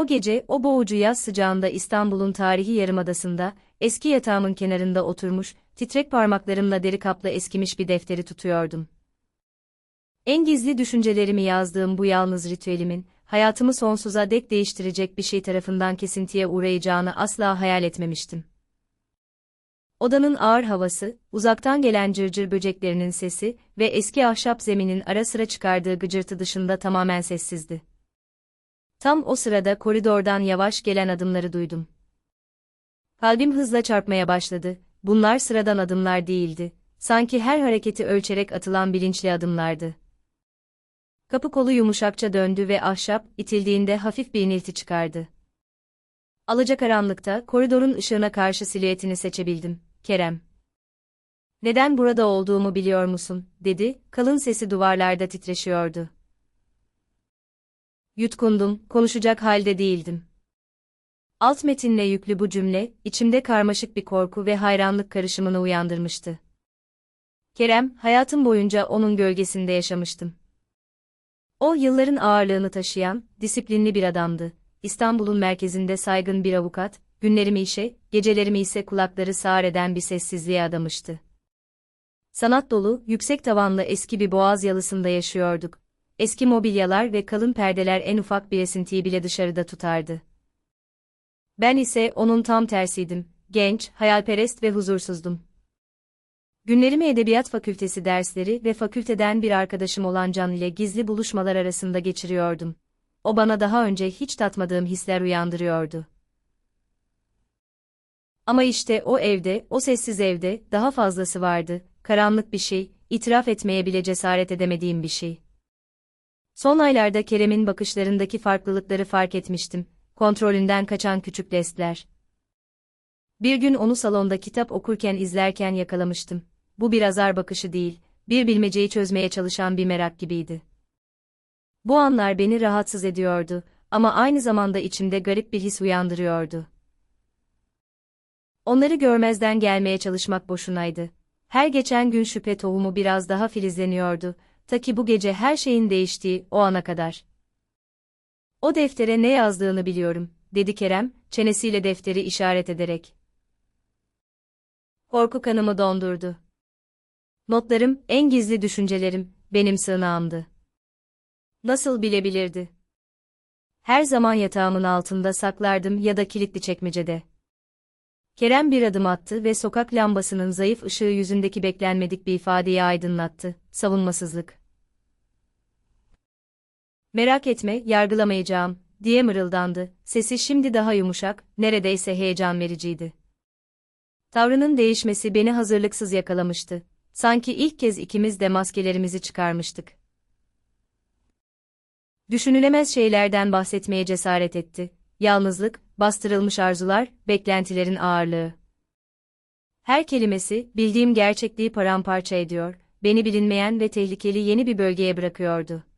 O gece, o boğucu yaz sıcağında İstanbul'un tarihi yarımadasında, eski yatağımın kenarında oturmuş, titrek parmaklarımla deri kaplı eskimiş bir defteri tutuyordum. En gizli düşüncelerimi yazdığım bu yalnız ritüelimin, hayatımı sonsuza dek değiştirecek bir şey tarafından kesintiye uğrayacağını asla hayal etmemiştim. Odanın ağır havası, uzaktan gelen cırcır böceklerinin sesi ve eski ahşap zeminin ara sıra çıkardığı gıcırtı dışında tamamen sessizdi. Tam o sırada koridordan yavaş gelen adımları duydum. Kalbim hızla çarpmaya başladı. Bunlar sıradan adımlar değildi. Sanki her hareketi ölçerek atılan bilinçli adımlardı. Kapı kolu yumuşakça döndü ve ahşap, itildiğinde hafif bir inilti çıkardı. Alacakaranlıkta, koridorun ışığına karşı silüetini seçebildim. Kerem. Neden burada olduğumu biliyor musun, dedi, kalın sesi duvarlarda titreşiyordu. Yutkundum, konuşacak halde değildim. Alt metinle yüklü bu cümle, içimde karmaşık bir korku ve hayranlık karışımını uyandırmıştı. Kerem, hayatım boyunca onun gölgesinde yaşamıştım. O yılların ağırlığını taşıyan, disiplinli bir adamdı. İstanbul'un merkezinde saygın bir avukat, günlerimi işe, gecelerimi ise kulakları sağır eden bir sessizliğe adamıştı. Sanat dolu, yüksek tavanlı eski bir boğaz yalısında yaşıyorduk. Eski mobilyalar ve kalın perdeler en ufak bir esintiyi bile dışarıda tutardı. Ben ise onun tam tersiydim. Genç, hayalperest ve huzursuzdum. Günlerimi Edebiyat Fakültesi dersleri ve fakülteden bir arkadaşım olan Can ile gizli buluşmalar arasında geçiriyordum. O bana daha önce hiç tatmadığım hisler uyandırıyordu. Ama işte o evde, o sessiz evde, daha fazlası vardı, karanlık bir şey, itiraf etmeye bile cesaret edemediğim bir şey. Son aylarda Kerem'in bakışlarındaki farklılıkları fark etmiştim, kontrolünden kaçan küçük destler. Bir gün onu salonda kitap okurken izlerken yakalamıştım. Bu bir azar bakışı değil, bir bilmeceyi çözmeye çalışan bir merak gibiydi. Bu anlar beni rahatsız ediyordu ama aynı zamanda içimde garip bir his uyandırıyordu. Onları görmezden gelmeye çalışmak boşunaydı. Her geçen gün şüphe tohumu biraz daha filizleniyordu, ta ki bu gece her şeyin değiştiği o ana kadar. O deftere ne yazdığını biliyorum, dedi Kerem, çenesiyle defteri işaret ederek. Korku kanımı dondurdu. Notlarım, en gizli düşüncelerim, benim sığınağımdı. Nasıl bilebilirdi? Her zaman yatağımın altında saklardım ya da kilitli çekmecede. Kerem bir adım attı ve sokak lambasının zayıf ışığı yüzündeki beklenmedik bir ifadeyi aydınlattı, savunmasızlık. Merak etme, yargılamayacağım, diye mırıldandı, sesi şimdi daha yumuşak, neredeyse heyecan vericiydi. Tavrının değişmesi beni hazırlıksız yakalamıştı. Sanki ilk kez ikimiz de maskelerimizi çıkarmıştık. Düşünülemez şeylerden bahsetmeye cesaret etti. Yalnızlık, bastırılmış arzular, beklentilerin ağırlığı. Her kelimesi, bildiğim gerçekliği paramparça ediyor, beni bilinmeyen ve tehlikeli yeni bir bölgeye bırakıyordu.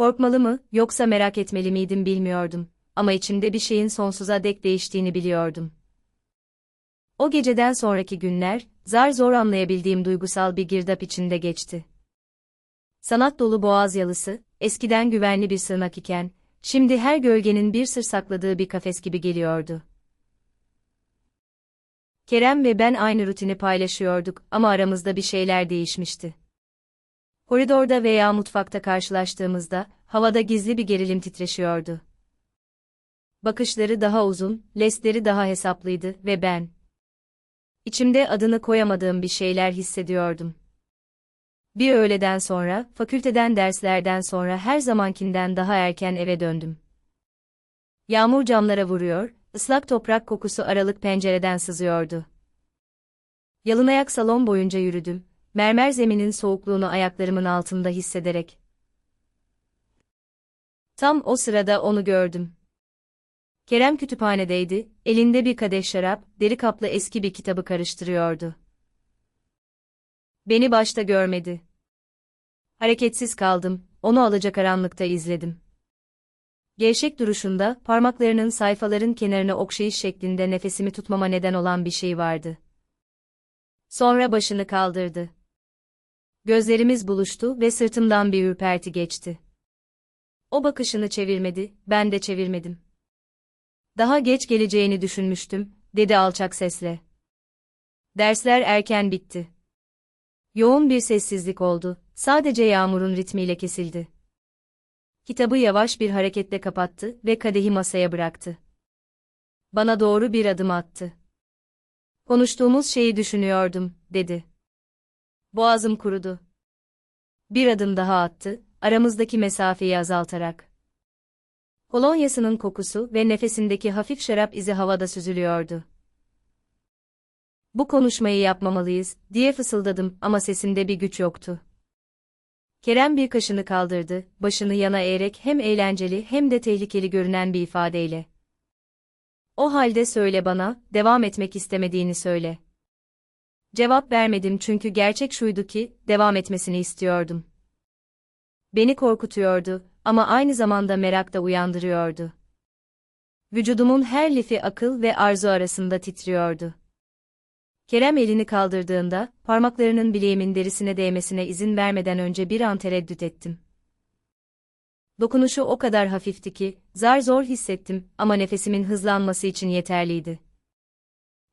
Korkmalı mı, yoksa merak etmeli miydim bilmiyordum, ama içimde bir şeyin sonsuza dek değiştiğini biliyordum. O geceden sonraki günler, zar zor anlayabildiğim duygusal bir girdap içinde geçti. Sanat dolu boğaz yalısı, eskiden güvenli bir sığınak iken, şimdi her gölgenin bir sır sakladığı bir kafes gibi geliyordu. Kerem ve ben aynı rutini paylaşıyorduk ama aramızda bir şeyler değişmişti. Koridorda veya mutfakta karşılaştığımızda, havada gizli bir gerilim titreşiyordu. Bakışları daha uzun, lesleri daha hesaplıydı ve ben, İçimde adını koyamadığım bir şeyler hissediyordum. Bir öğleden sonra, fakülteden derslerden sonra her zamankinden daha erken eve döndüm. Yağmur camlara vuruyor, ıslak toprak kokusu aralık pencereden sızıyordu. Yalınayak salon boyunca yürüdüm, mermer zeminin soğukluğunu ayaklarımın altında hissederek. Tam o sırada onu gördüm. Kerem kütüphanedeydi, elinde bir kadeh şarap, deri kaplı eski bir kitabı karıştırıyordu. Beni başta görmedi. Hareketsiz kaldım, onu alacakaranlıkta izledim. Gevşek duruşunda, parmaklarının sayfaların kenarına okşayış şeklinde nefesimi tutmama neden olan bir şey vardı. Sonra başını kaldırdı. Gözlerimiz buluştu ve sırtımdan bir ürperti geçti. O bakışını çevirmedi, ben de çevirmedim. Daha geç geleceğini düşünmüştüm, dedi alçak sesle. Dersler erken bitti. Yoğun bir sessizlik oldu, sadece yağmurun ritmiyle kesildi. Kitabı yavaş bir hareketle kapattı ve kadehi masaya bıraktı. Bana doğru bir adım attı. Konuştuğumuz şeyi düşünüyordum, dedi. Boğazım kurudu. Bir adım daha attı, aramızdaki mesafeyi azaltarak. Kolonyasının kokusu ve nefesindeki hafif şarap izi havada süzülüyordu. Bu konuşmayı yapmamalıyız, diye fısıldadım ama sesimde bir güç yoktu. Kerem bir kaşını kaldırdı, başını yana eğerek hem eğlenceli hem de tehlikeli görünen bir ifadeyle. O halde söyle bana, devam etmek istemediğini söyle. Cevap vermedim çünkü gerçek şuydu ki, devam etmesini istiyordum. Beni korkutuyordu ama aynı zamanda merak da uyandırıyordu. Vücudumun her lifi akıl ve arzu arasında titriyordu. Kerem elini kaldırdığında, parmaklarının bileğimin derisine değmesine izin vermeden önce bir an tereddüt ettim. Dokunuşu o kadar hafifti ki, zar zor hissettim ama nefesimin hızlanması için yeterliydi.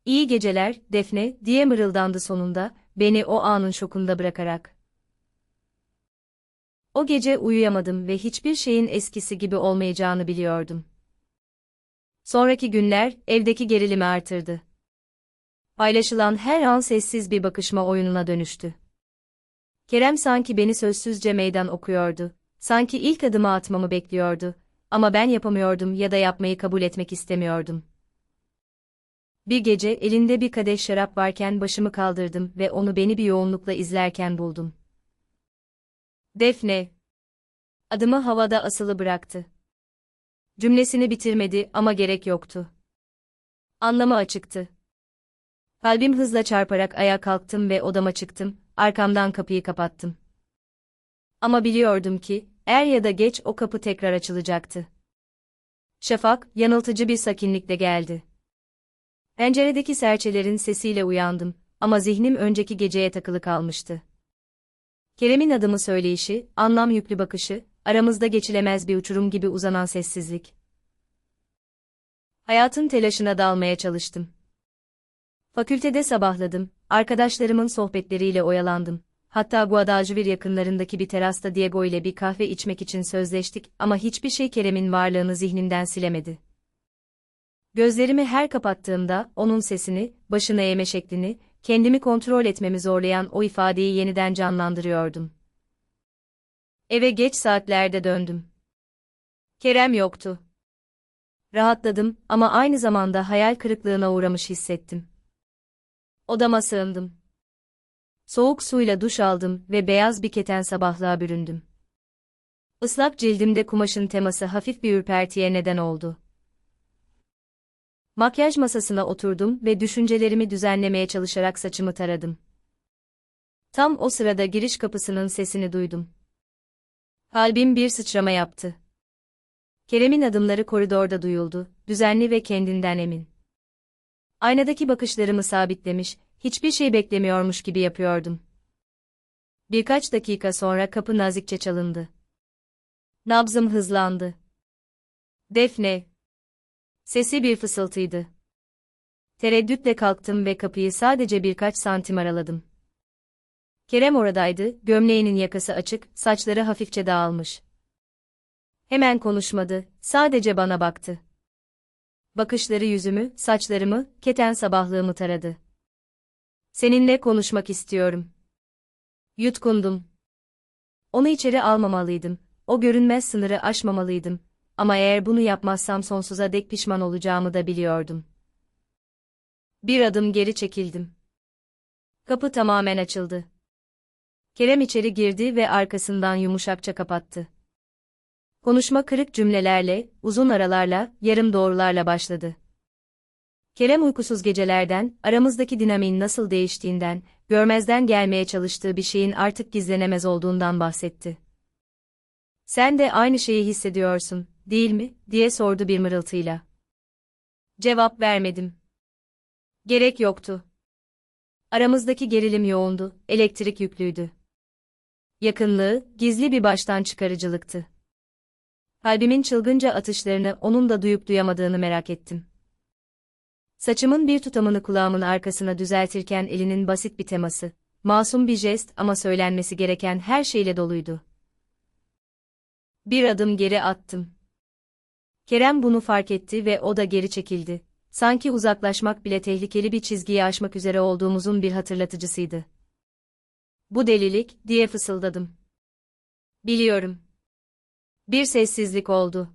İyi geceler, Defne, diye mırıldandı sonunda, beni o anın şokunda bırakarak. O gece uyuyamadım ve hiçbir şeyin eskisi gibi olmayacağını biliyordum. Sonraki günler, evdeki gerilimi artırdı. Paylaşılan her an sessiz bir bakışma oyununa dönüştü. Kerem sanki beni sözsüzce meydan okuyordu, sanki ilk adımı atmamı bekliyordu, ama ben yapamıyordum ya da yapmayı kabul etmek istemiyordum. Bir gece elinde bir kadeh şarap varken başımı kaldırdım ve onu beni bir yoğunlukla izlerken buldum. Defne. Adımı havada asılı bıraktı. Cümlesini bitirmedi ama gerek yoktu. Anlamı açıktı. Kalbim hızla çarparak ayağa kalktım ve odama çıktım, arkamdan kapıyı kapattım. Ama biliyordum ki, er ya da geç o kapı tekrar açılacaktı. Şafak, yanıltıcı bir sakinlikle geldi. Penceredeki serçelerin sesiyle uyandım ama zihnim önceki geceye takılı kalmıştı. Kerem'in adımı söyleyişi, anlam yüklü bakışı, aramızda geçilemez bir uçurum gibi uzanan sessizlik. Hayatın telaşına dalmaya çalıştım. Fakültede sabahladım, arkadaşlarımın sohbetleriyle oyalandım. Hatta Guadalquivir yakınlarındaki bir terasta Diego ile bir kahve içmek için sözleştik ama hiçbir şey Kerem'in varlığını zihnimden silemedi. Gözlerimi her kapattığımda onun sesini, başını eğme şeklini, kendimi kontrol etmemi zorlayan o ifadeyi yeniden canlandırıyordum. Eve geç saatlerde döndüm. Kerem yoktu. Rahatladım ama aynı zamanda hayal kırıklığına uğramış hissettim. Odama sığındım. Soğuk suyla duş aldım ve beyaz bir keten sabahlığa büründüm. Islak cildimde kumaşın teması hafif bir ürpertiye neden oldu. Makyaj masasına oturdum ve düşüncelerimi düzenlemeye çalışarak saçımı taradım. Tam o sırada giriş kapısının sesini duydum. Kalbim bir sıçrama yaptı. Kerem'in adımları koridorda duyuldu, düzenli ve kendinden emin. Aynadaki bakışlarımı sabitlemiş, hiçbir şey beklemiyormuş gibi yapıyordum. Birkaç dakika sonra kapı nazikçe çalındı. Nabzım hızlandı. Defne. Sesi bir fısıltıydı. Tereddütle kalktım ve kapıyı sadece birkaç santim araladım. Kerem oradaydı, gömleğinin yakası açık, saçları hafifçe dağılmış. Hemen konuşmadı, sadece bana baktı. Bakışları yüzümü, saçlarımı, keten sabahlığımı taradı. Seninle konuşmak istiyorum. Yutkundum. Onu içeri almamalıydım. O görünmez sınırı aşmamalıydım. Ama eğer bunu yapmazsam sonsuza dek pişman olacağımı da biliyordum. Bir adım geri çekildim. Kapı tamamen açıldı. Kerem içeri girdi ve arkasından yumuşakça kapattı. Konuşma kırık cümlelerle, uzun aralarla, yarım doğrularla başladı. Kerem uykusuz gecelerden, aramızdaki dinamiğin nasıl değiştiğinden, görmezden gelmeye çalıştığı bir şeyin artık gizlenemez olduğundan bahsetti. Sen de aynı şeyi hissediyorsun, değil mi, diye sordu bir mırıltıyla. Cevap vermedim. Gerek yoktu. Aramızdaki gerilim yoğundu, elektrik yüklüydü. Yakınlığı, gizli bir baştan çıkarıcılıktı. Kalbimin çılgınca atışlarını onun da duyup duyamadığını merak ettim. Saçımın bir tutamını kulağımın arkasına düzeltirken elinin basit bir teması, masum bir jest ama söylenmesi gereken her şeyle doluydu. Bir adım geri attım. Kerem bunu fark etti ve o da geri çekildi. Sanki uzaklaşmak bile tehlikeli bir çizgiyi aşmak üzere olduğumuzun bir hatırlatıcısıydı. Bu delilik, diye fısıldadım. Biliyorum. Bir sessizlik oldu.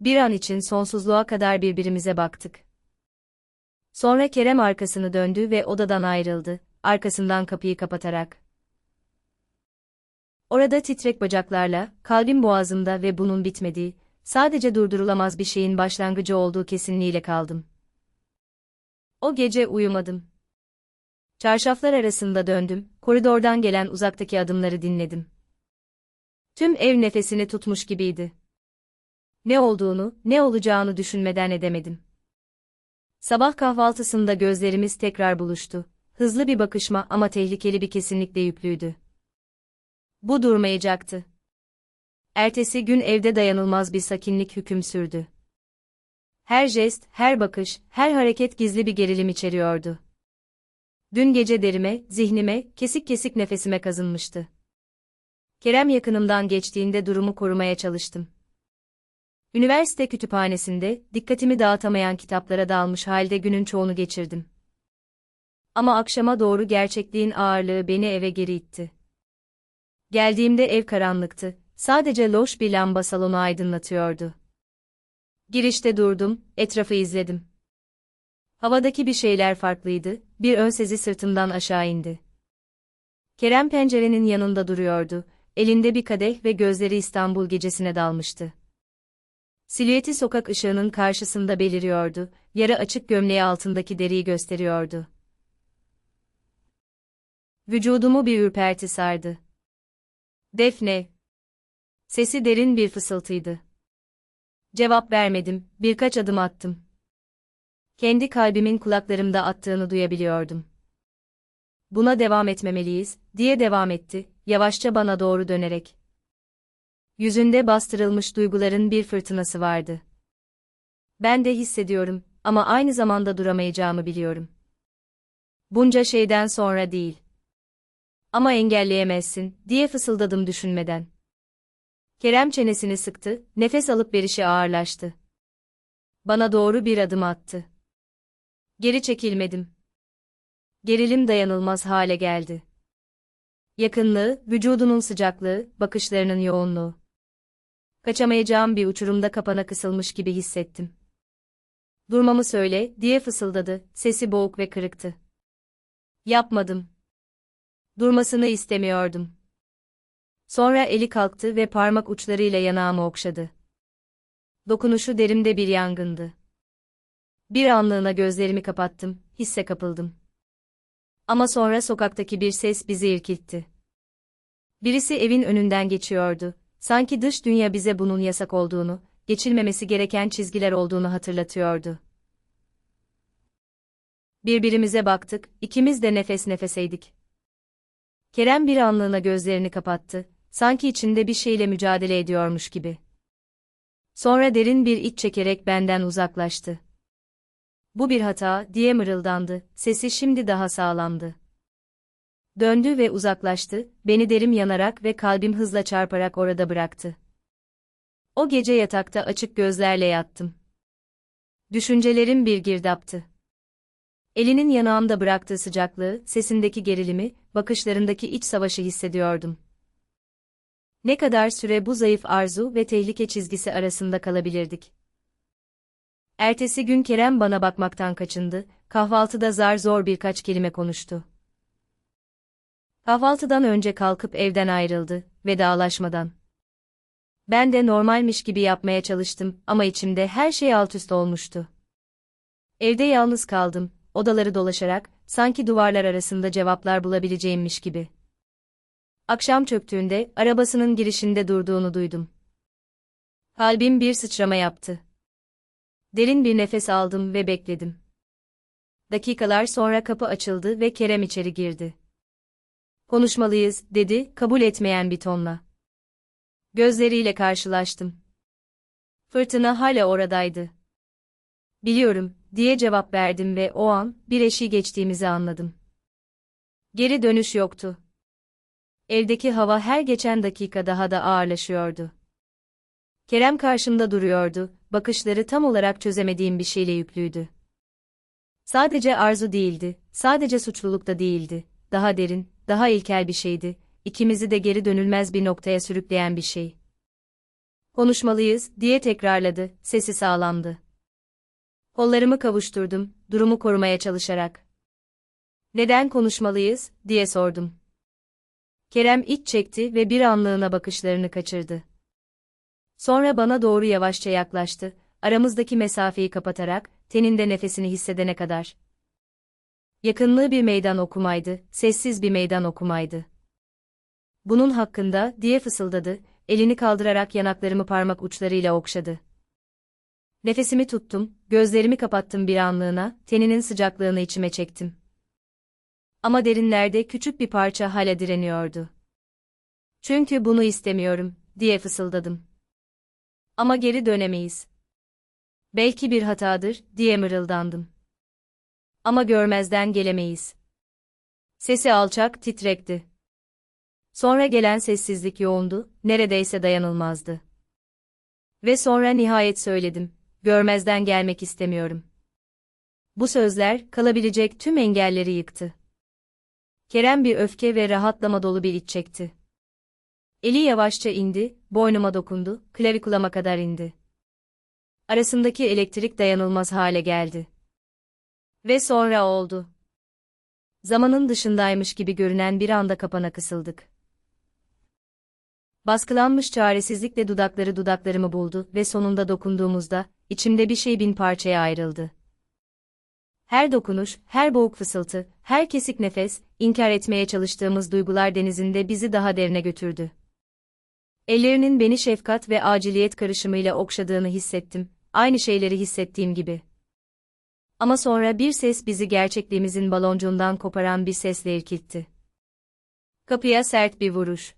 Bir an için sonsuzluğa kadar birbirimize baktık. Sonra Kerem arkasını döndü ve odadan ayrıldı, arkasından kapıyı kapatarak. Orada titrek bacaklarla, kalbim boğazımda ve bunun bitmediği, sadece durdurulamaz bir şeyin başlangıcı olduğu kesinliğiyle kaldım. O gece uyumadım. Çarşaflar arasında döndüm, koridordan gelen uzaktaki adımları dinledim. Tüm ev nefesini tutmuş gibiydi. Ne olduğunu, ne olacağını düşünmeden edemedim. Sabah kahvaltısında gözlerimiz tekrar buluştu. Hızlı bir bakışma ama tehlikeli bir kesinlikle yüklüydü. Bu durmayacaktı. Ertesi gün evde dayanılmaz bir sakinlik hüküm sürdü. Her jest, her bakış, her hareket gizli bir gerilim içeriyordu. Dün gece derime, zihnime, kesik kesik nefesime kazınmıştı. Kerem yakınımdan geçtiğinde durumu korumaya çalıştım. Üniversite kütüphanesinde, dikkatimi dağıtamayan kitaplara dalmış halde günün çoğunu geçirdim. Ama akşama doğru gerçekliğin ağırlığı beni eve geri itti. Geldiğimde ev karanlıktı, sadece loş bir lamba salonu aydınlatıyordu. Girişte durdum, etrafı izledim. Havadaki bir şeyler farklıydı, bir ön sezi sırtımdan aşağı indi. Kerem pencerenin yanında duruyordu, elinde bir kadeh ve gözleri İstanbul gecesine dalmıştı. Silüeti sokak ışığının karşısında beliriyordu, yarı açık gömleği altındaki deriyi gösteriyordu. Vücudumu bir ürperti sardı. Defne. Sesi derin bir fısıltıydı. Cevap vermedim, birkaç adım attım. Kendi kalbimin kulaklarımda attığını duyabiliyordum. Buna devam etmemeliyiz, diye devam etti, yavaşça bana doğru dönerek. Yüzünde bastırılmış duyguların bir fırtınası vardı. Ben de hissediyorum ama aynı zamanda duramayacağımı biliyorum. Bunca şeyden sonra değil. Ama engelleyemezsin, diye fısıldadım düşünmeden. Kerem çenesini sıktı, nefes alıp verişi ağırlaştı. Bana doğru bir adım attı. Geri çekilmedim. Gerilim dayanılmaz hale geldi. Yakınlığı, vücudunun sıcaklığı, bakışlarının yoğunluğu. Kaçamayacağım bir uçurumda kapana kısılmış gibi hissettim. Durmamı söyle, diye fısıldadı, sesi boğuk ve kırıktı. Yapmadım. Durmasını istemiyordum. Sonra eli kalktı ve parmak uçlarıyla yanağımı okşadı. Dokunuşu derimde bir yangındı. Bir anlığına gözlerimi kapattım, hisse kapıldım. Ama sonra sokaktaki bir ses bizi irkiltti. Birisi evin önünden geçiyordu. Sanki dış dünya bize bunun yasak olduğunu, geçilmemesi gereken çizgiler olduğunu hatırlatıyordu. Birbirimize baktık, ikimiz de nefes nefeseydik. Kerem bir anlığına gözlerini kapattı, sanki içinde bir şeyle mücadele ediyormuş gibi. Sonra derin bir iç çekerek benden uzaklaştı. Bu bir hata, diye mırıldandı, sesi şimdi daha sağlamdı. Döndü ve uzaklaştı, beni derim yanarak ve kalbim hızla çarparak orada bıraktı. O gece yatakta açık gözlerle yattım. Düşüncelerim bir girdaptı. Elinin yanağımda bıraktığı sıcaklığı, sesindeki gerilimi, bakışlarındaki iç savaşı hissediyordum. Ne kadar süre bu zayıf arzu ve tehlike çizgisi arasında kalabilirdik? Ertesi gün Kerem bana bakmaktan kaçındı, kahvaltıda zar zor birkaç kelime konuştu. Kahvaltıdan önce kalkıp evden ayrıldı, vedalaşmadan. Ben de normalmiş gibi yapmaya çalıştım ama içimde her şey alt üst olmuştu. Evde yalnız kaldım, odaları dolaşarak, sanki duvarlar arasında cevaplar bulabileceğimmiş gibi. Akşam çöktüğünde, arabasının girişinde durduğunu duydum. Kalbim bir sıçrama yaptı. Derin bir nefes aldım ve bekledim. Dakikalar sonra kapı açıldı ve Kerem içeri girdi. Konuşmalıyız, dedi, kabul etmeyen bir tonla. Gözleriyle karşılaştım. Fırtına hala oradaydı. Biliyorum, diye cevap verdim ve o an, bir eşiği geçtiğimizi anladım. Geri dönüş yoktu. Evdeki hava her geçen dakika daha da ağırlaşıyordu. Kerem karşımda duruyordu, bakışları tam olarak çözemediğim bir şeyle yüklüydü. Sadece arzu değildi, sadece suçluluk da değildi, daha derin, daha ilkel bir şeydi, ikimizi de geri dönülmez bir noktaya sürükleyen bir şey. Konuşmalıyız, diye tekrarladı, sesi sağlamdı. Kollarımı kavuşturdum, durumu korumaya çalışarak. Neden konuşmalıyız, diye sordum. Kerem iç çekti ve bir anlığına bakışlarını kaçırdı. Sonra bana doğru yavaşça yaklaştı, aramızdaki mesafeyi kapatarak, teninde nefesini hissedene kadar. Yakınlığı bir meydan okumaydı, sessiz bir meydan okumaydı. Bunun hakkında, diye fısıldadı, elini kaldırarak yanaklarımı parmak uçlarıyla okşadı. Nefesimi tuttum, gözlerimi kapattım bir anlığına, teninin sıcaklığını içime çektim. Ama derinlerde küçük bir parça hala direniyordu. Çünkü bunu istemiyorum, diye fısıldadım. Ama geri dönemeyiz. Belki bir hatadır, diye mırıldandım. Ama görmezden gelemeyiz. Sesi alçak, titrekti. Sonra gelen sessizlik yoğundu, neredeyse dayanılmazdı. Ve sonra nihayet söyledim, görmezden gelmek istemiyorum. Bu sözler, kalabilecek tüm engelleri yıktı. Kerem bir öfke ve rahatlama dolu bir iç çekti. Eli yavaşça indi, boynuma dokundu, klavikulama kadar indi. Arasındaki elektrik dayanılmaz hale geldi. Ve sonra oldu. Zamanın dışındaymış gibi görünen bir anda kapana kısıldık. Baskılanmış çaresizlikle dudakları dudaklarımı buldu ve sonunda dokunduğumuzda, içimde bir şey bin parçaya ayrıldı. Her dokunuş, her boğuk fısıltı, her kesik nefes, inkar etmeye çalıştığımız duygular denizinde bizi daha derine götürdü. Ellerinin beni şefkat ve aciliyet karışımıyla okşadığını hissettim, aynı şeyleri hissettiğim gibi. Ama sonra bir ses bizi gerçekliğimizin baloncuğundan koparan bir sesle irkiltti. Kapıya sert bir vuruş.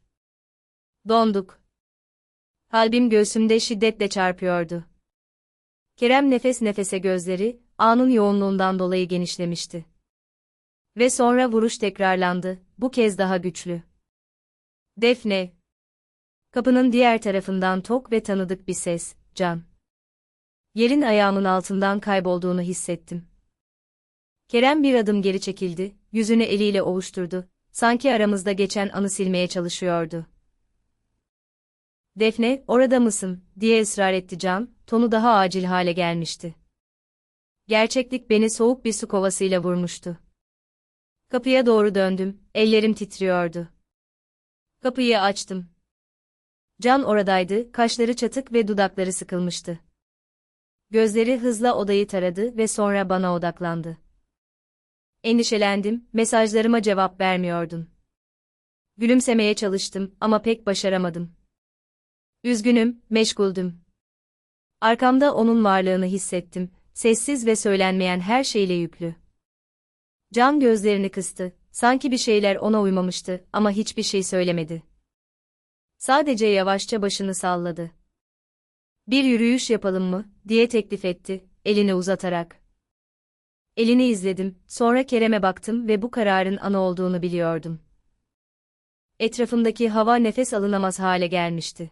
Donduk. Kalbim göğsümde şiddetle çarpıyordu. Kerem nefes nefese gözleri, anın yoğunluğundan dolayı genişlemişti. Ve sonra vuruş tekrarlandı, bu kez daha güçlü. Defne. Kapının diğer tarafından tok ve tanıdık bir ses, Can. Yerin ayağımın altından kaybolduğunu hissettim. Kerem bir adım geri çekildi, yüzünü eliyle ovuşturdu, sanki aramızda geçen anı silmeye çalışıyordu. Defne, orada mısın, diye ısrar etti Can, tonu daha acil hale gelmişti. Gerçeklik beni soğuk bir su kovasıyla vurmuştu. Kapıya doğru döndüm, ellerim titriyordu. Kapıyı açtım. Can oradaydı, kaşları çatık ve dudakları sıkılmıştı. Gözleri hızla odayı taradı ve sonra bana odaklandı. Endişelendim, mesajlarıma cevap vermiyordun. Gülümsemeye çalıştım ama pek başaramadım. Üzgünüm, meşguldüm. Arkamda onun varlığını hissettim, sessiz ve söylenmeyen her şeyle yüklü. Can gözlerini kıstı, sanki bir şeyler ona uymamıştı ama hiçbir şey söylemedi. Sadece yavaşça başını salladı. Bir yürüyüş yapalım mı, diye teklif etti, elini uzatarak. Elini izledim, sonra Kerem'e baktım ve bu kararın ana olduğunu biliyordum. Etrafımdaki hava nefes alınamaz hale gelmişti.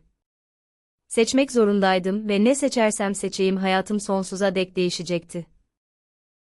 Seçmek zorundaydım ve ne seçersem seçeyim hayatım sonsuza dek değişecekti.